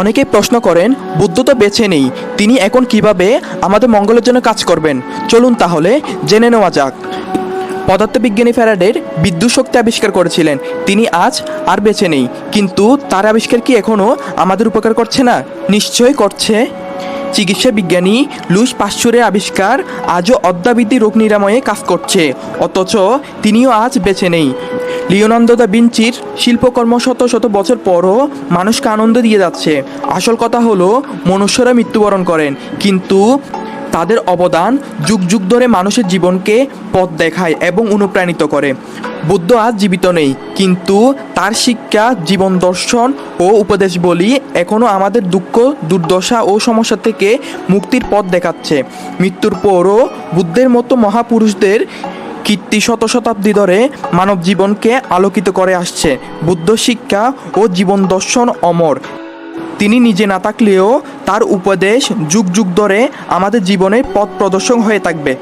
অনেকেই প্রশ্ন করেন, বুদ্ধ তো বেছে নেই, তিনি এখন কীভাবে আমাদের মঙ্গলের জন্য কাজ করবেন? চলুন তাহলে জেনে নেওয়া যাক। পদার্থবিজ্ঞানী ফ্যারাডের বিদ্যুৎ শক্তি আবিষ্কার করেছিলেন। তিনি আজ আর বেঁচে নেই, কিন্তু তার আবিষ্কার কি এখনও আমাদের উপকার করছে না? নিশ্চয়ই করছে। চিকিৎসা বিজ্ঞানী লুইস পাশ্চুরের আবিষ্কার আজও অদ্যাবৃত্তি রোগ নিরাময়ে কাজ করছে, অথচ তিনিও আজ বেঁচে নেই। লিওনার্দো দা ভিঞ্চির শিল্পকর্ম শত শত বছর পরও মানুষকে আনন্দ দিয়ে যাচ্ছে। আসল কথা হলো, মনুষ্যরা মৃত্যুবরণ করেন, কিন্তু তাদের অবদান যুগ যুগ ধরে মানুষের জীবনকে পথ দেখায় এবং অনুপ্রাণিত করে। বুদ্ধ আজ জীবিত নেই, কিন্তু তার শিক্ষা, জীবন দর্শন ও উপদেশ বলি এখনও আমাদের দুঃখ, দুর্দশা ও সমস্যা থেকে মুক্তির পথ দেখাচ্ছে। মৃত্যুর পরও বুদ্ধের মতো মহাপুরুষদের কীর্তি শত শতাব্দী ধরে মানব জীবনকে আলোকিত করে আসছে। বুদ্ধ শিক্ষা ও জীবন দর্শন অমর। তিনি নিজে না থাকলেও তার উপদেশ যুগ যুগ ধরে আমাদের জীবনে পথ প্রদর্শন হয়ে থাকবে।